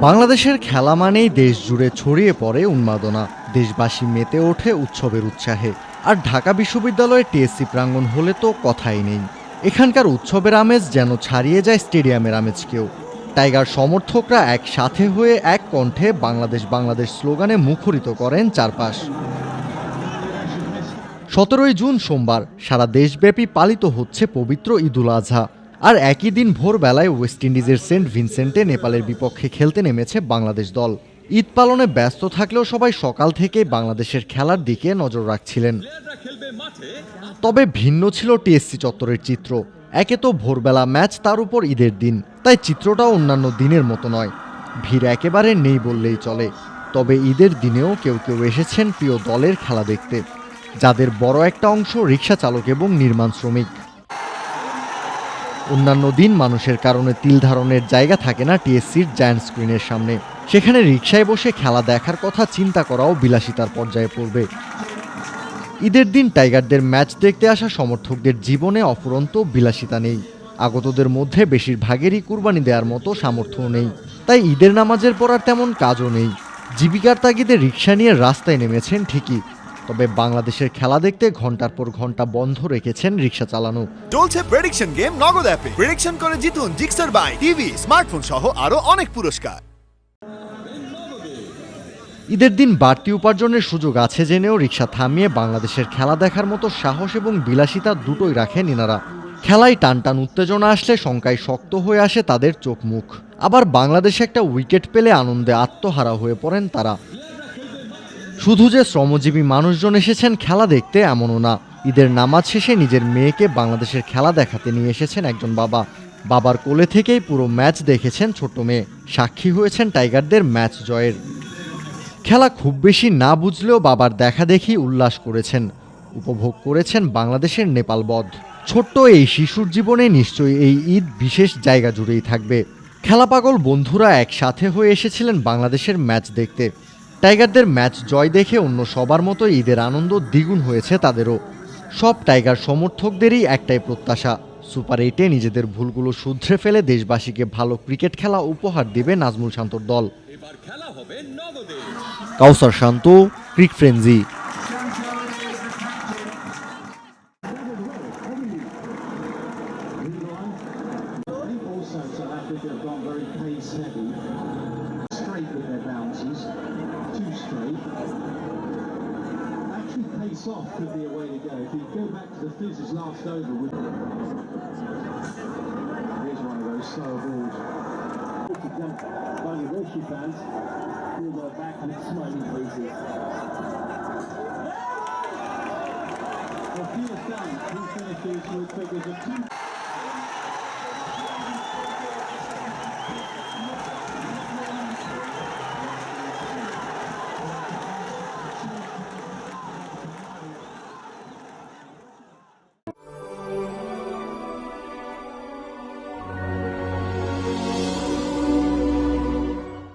বাংলাদেশের খেলা মানেই দেশ জুড়ে ছড়িয়ে পড়ে উন্মাদনা। দেশবাসী মেতে ওঠে উৎসবের উৎসাহে। আর ঢাকা বিশ্ববিদ্যালয়ে টিএসসি প্রাঙ্গণ হলে তো কথাই নেই। এখানকার উৎসবের আমেজ যেন ছাড়িয়ে যায় স্টেডিয়ামের আমেজকেও। টাইগার সমর্থকরা একসাথে হয়ে এক কণ্ঠে বাংলাদেশ বাংলাদেশ স্লোগানে মুখরিত করেন চারপাশ। সতেরোই জুন সোমবার সারা দেশব্যাপী পালিত হচ্ছে পবিত্র ঈদুল আজহা আর একই দিন ভোরবেলায় ওয়েস্ট ইন্ডিজের সেন্ট ভিনসেন্টে নেপালের বিপক্ষে খেলতে নেমেছে বাংলাদেশ দল। ঈদ পালনে ব্যস্ত থাকলেও সবাই সকাল থেকে বাংলাদেশের খেলার দিকে নজর রাখছিলেন। তবে ভিন্ন ছিল টিএসসি চত্বরের চিত্র। একে তো ভোরবেলা ম্যাচ, তার উপর ঈদের দিন। তাই চিত্রটাও অন্যান্য দিনের মতো নয়। ভিড় একেবারে নেই বললেই চলে। তবে ঈদের দিনেও কেউ কেউ এসেছেন প্রিয় দলের খেলা দেখতে। যাদের বড় একটা অংশ রিক্সা চালক এবং নির্মাণ শ্রমিক। অন্যান্য দিন মানুষের কারণে তিল ধারণের জায়গা থাকে না টিএসসির জায়ান্ট স্ক্রিনের সামনে। সেখানে রিক্সায় বসে খেলা দেখার কথা চিন্তা করাও বিলাসিতার পর্যায়ে পড়বে। ঈদের দিন টাইগারদের ম্যাচ দেখতে আসা সমর্থকদের জীবনে অফুরন্ত বিলাসিতা নেই। আগতদের মধ্যে বেশিরভাগেরই কুরবানি দেওয়ার মতো সামর্থ্য নেই। তাই ঈদের নামাজের পর আর তেমন কাজও নেই। জীবিকার তাগিদে রিক্সা নিয়ে রাস্তায় নেমেছেন ঠিকই। তবে বাংলাদেশের খেলা দেখতে ঘণ্টার পর ঘণ্টা বন্ধ রেখেছেন রিক্সা চালানো। চলছে প্রেডিকশন গেম নগদ অ্যাপে প্রেডিকশন করে জিতুন জিক্সার বাই টিভি স্মার্টফোন সহ আরও অনেক পুরস্কার। ঈদের দিন বাড়তি উপার্জনের সুযোগ আছে জেনেও রিক্সা থামিয়ে বাংলাদেশের খেলা দেখার মতো সাহস এবং বিলাসিতা দুটোই রাখেন ইনারা খেলায় টানটান উত্তেজনা আসলে শঙ্কায় শক্ত হয়ে আসে তাদের চোখ মুখ। আবার বাংলাদেশে একটা উইকেট পেলে আনন্দে আত্মহারা হয়ে পড়েন তারা। শুধু যে শ্রমজীবী মানুষজন এসেছেন খেলা দেখতে, এমনও না। ঈদের নামাজ শেষে নিজের মেয়েকে বাংলাদেশের খেলা দেখাতে নিয়ে এসেছেন একজন বাবা। বাবার কোলে থেকেই পুরো ম্যাচ দেখেছেন ছোট্ট মেয়ে। সাক্ষী হয়েছেন টাইগারদের ম্যাচ জয়ের। খেলা খুব বেশি না বুঝলেও বাবার দেখা দেখি উল্লাস করেছেন। উপভোগ করেছেন বাংলাদেশের নেপাল বধ। ছোট্ট এই শিশুর জীবনে নিশ্চয়ই এই ঈদ বিশেষ জায়গা জুড়েই থাকবে। খেলা পাগল বন্ধুরা একসাথে হয়ে এসেছিলেন বাংলাদেশের ম্যাচ দেখতে। টাইগারদের ম্যাচ জয় দেখে অন্য সবার মতো ঈদের আনন্দ দ্বিগুণ হয়েছে তাদেরও। সব টাইগার সমর্থকদেরই একটাই প্রত্যাশা। সুপার এইটে নিজেদের ভুলগুলো শুধরে ফেলে দেশবাসীকে ভালো ক্রিকেট খেলা উপহার দিবে নাজমুল শান্তর দল। Kausar Shanto cric frenzy Pace off could be a way to go. If you go back to the Fizz's last over with. Here's one of those slow balls. Only Wilshire fans all go back it's smiling faces. Well, Peter Dunn, he finishes with figures of two.